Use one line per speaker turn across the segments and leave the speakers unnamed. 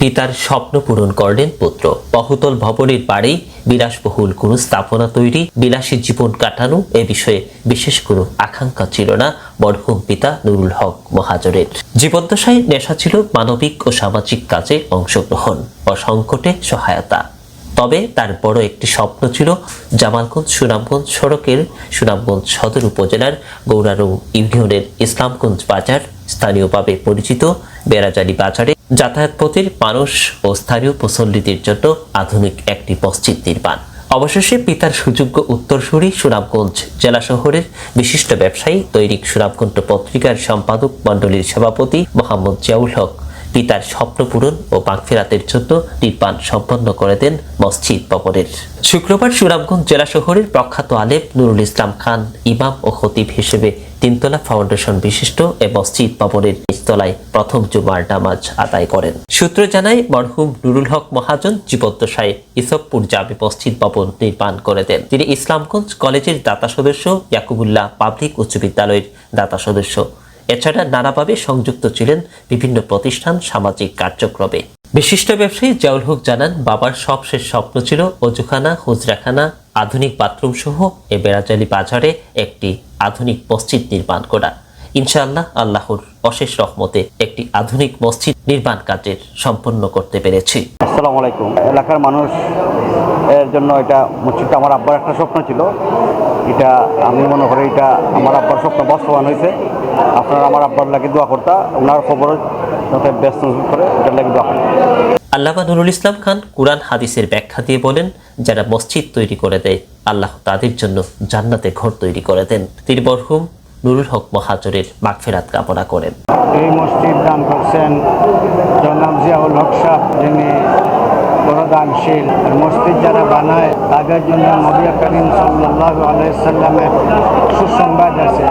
পিতার স্বপ্ন পূরণ করলেন পুত্র। বহুতল ভবনের বাড়ি, বিলাসবহুল কোনো স্থাপনা তৈরি, বিলাসী জীবন কাটানো এ বিষয়ে বিশেষ কোনো আকাঙ্ক্ষা ছিল না, মরহুম পিতা নুরুল হক মহাজনের। জীবদ্দশায় নেশা ছিল মানবিক ও সামাজিক কাজে অংশগ্রহণ ও সংকটে সহায়তা। তবে তার বড় একটি স্বপ্ন ছিল জামালগঞ্জ সুনামগঞ্জ সড়কের সুনামগঞ্জ সদর উপজেলার গৌরারৌ ইউনিয়নের ইসলামগঞ্জ বাজার স্থানীয়ভাবে পরিচিত বেড়াজালি বাজারে যাতায়াত পথের মানুষ ও স্থানীয় মুসল্লিদের জন্য আধুনিক একটি মসজিদ নির্মাণ। অবশেষে পিতার সুযোগ্য উত্তরসূরি সুনামগঞ্জ জেলা শহরের বিশিষ্ট ব্যবসায়ী দৈনিক সুনামগঞ্জ পত্রিকার সম্পাদক মণ্ডলীর সভাপতি মোহাম্মদ জিয়াউল হক পিতার স্বপ্ন পূরণ ও মাগফিরাতের জন্য নির্মাণ সম্পন্ন করে দেন মসজিদ ভবনের। শুক্রবার সুনামগঞ্জ জেলা শহরের প্রখ্যাত আলেম নুরুল ইসলাম খান, ইমাম ও খতিব হিসেবে তিনতলা ফাউন্ডেশন বিশিষ্ট এ মসজিদ ভবনের নিচতলায় প্রথম জুমার নামাজ আদায় করেন। সূত্র জানায়, মরহুম নুরুল হক মহাজন জীবদ্দশায় ইসবপুর জামে মসজিদ ভবন নির্মাণ করে দেন। তিনি ইসলামগঞ্জ কলেজের দাতা সদস্য ইয়াকুবুল্লাহ পাবলিক উচ্চ বিদ্যালয়ের দাতা সদস্য। এছাড়া নানাভাবে সংযুক্ত ছিলেন বিভিন্ন প্রতিষ্ঠান, সামাজিক কার্যক্রমে। বিশিষ্ট ব্যবসায়ী জাউল হক জানান, বাবার সবশেষ স্বপ্ন ছিল অজুখানা হুজরাখানা আধুনিক বাথরুম সহ এ বেড়াজালি বাজারে একটি আধুনিক মসজিদ নির্মাণ করা। ইনশাআল্লাহ আল্লাহর অশেষ রহমতে একটি আধুনিক মসজিদ নির্মাণ কাজের সম্পন্ন করতে পেরেছি।
আসসালামু আলাইকুম। এলাকার মানুষ এর জন্য এটা মসজিদটা আমার আব্বার একটা স্বপ্ন ছিল। এটা আমি মনে করি এটা আমার আব্বার স্বপ্ন বাস্তবায়ন হয়েছে। আপনারা আমার আব্বার লাগে দোয়া করতা ওনার খবর ব্যস্ত করে এটার লাগে দোয়া করতা
আল্লামা নুরুল ইসলাম খান কুরআন হাদিসের ব্যাখ্যা দিয়ে বলেন যারা মসজিদ তৈরি করে দেয় আল্লাহ তাদের জন্য জান্নাতে ঘর তৈরি করে দেন। তিনি মরহুম নুরুল হক মহাজরের মাগফেরাত কামনা করেন।
এই মসজিদ দান করছেন জনাব জিয়াউল হক সাহ যিনি প্রদানশীল মসজিদ যারা বানায় তাদের জন্য নবী করিম সাল্লাহ আলাইসাল্লামের সুসংবাদ আছে।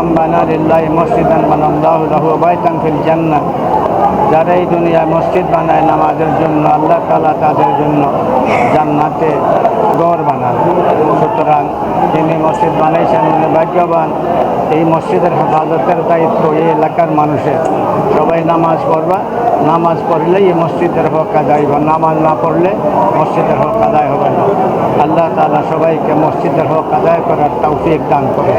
মাম বানা লিল্লাহি মসজিদান বানাল্লাহু লাহু বাইতান ফিল জান্নাত যারা এই দুনিয়ায় মসজিদ বানায় নামাজের জন্য, আল্লাহ তাআলা তাদের জন্য জান্নাতে গড় বানান। সুতরাং তিনি মসজিদ বানাইছেন, উনি ভাগ্যবান। এই মসজিদের হেফাজতের দায়িত্ব এই এলাকার মানুষের। সবাই নামাজ পড়বা, নামাজ পড়লেই এই মসজিদের হক আদায় হবে। নামাজ না পড়লে মসজিদের হক আদায় হবে না। আল্লাহ তাআলা সবাইকে মসজিদের হক আদায় করার তৌফিক দান করে